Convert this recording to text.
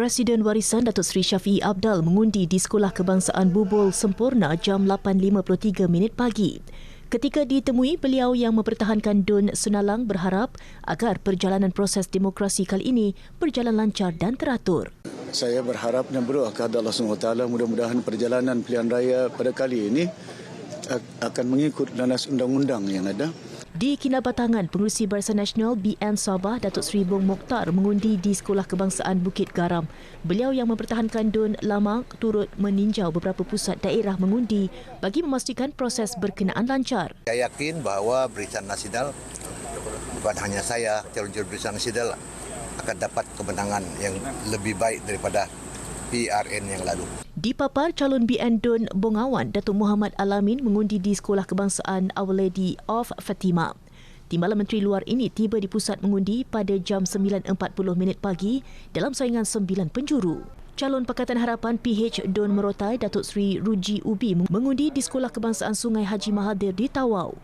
Presiden Warisan Datuk Seri Syafiee Abdal mengundi di Sekolah Kebangsaan Bubul Sempurna jam 8.53 minit pagi. Ketika ditemui, beliau yang mempertahankan Dun Senalang berharap agar perjalanan proses demokrasi kali ini berjalan lancar dan teratur. Saya berharap dan berdoa kepada Allah SWT mudah-mudahan perjalanan pilihan raya pada kali ini akan mengikut landas undang-undang yang ada. Di Kinabatangan, Pengurusi Barisan Nasional BN Sabah Datuk Seri Bong Mokhtar mengundi di Sekolah Kebangsaan Bukit Garam. Beliau yang mempertahankan Dun Lama turut meninjau beberapa pusat daerah mengundi bagi memastikan proses berkenaan lancar. Saya yakin bahawa Barisan Nasional bukan hanya saya, calon-calon Barisan Nasional akan dapat kemenangan yang lebih baik daripada PRN yang lalu. Di papar calon BN Dun Bongawan, Datuk Muhammad Alamin mengundi di Sekolah Kebangsaan Our Lady of Fatima. Timbalan Menteri Luar ini tiba di pusat mengundi pada jam 9.40 minit pagi dalam saingan sembilan penjuru. Calon Pakatan Harapan PH Dun Merotai Datuk Seri Ruji Ubi mengundi di Sekolah Kebangsaan Sungai Haji Mahathir di Tawau.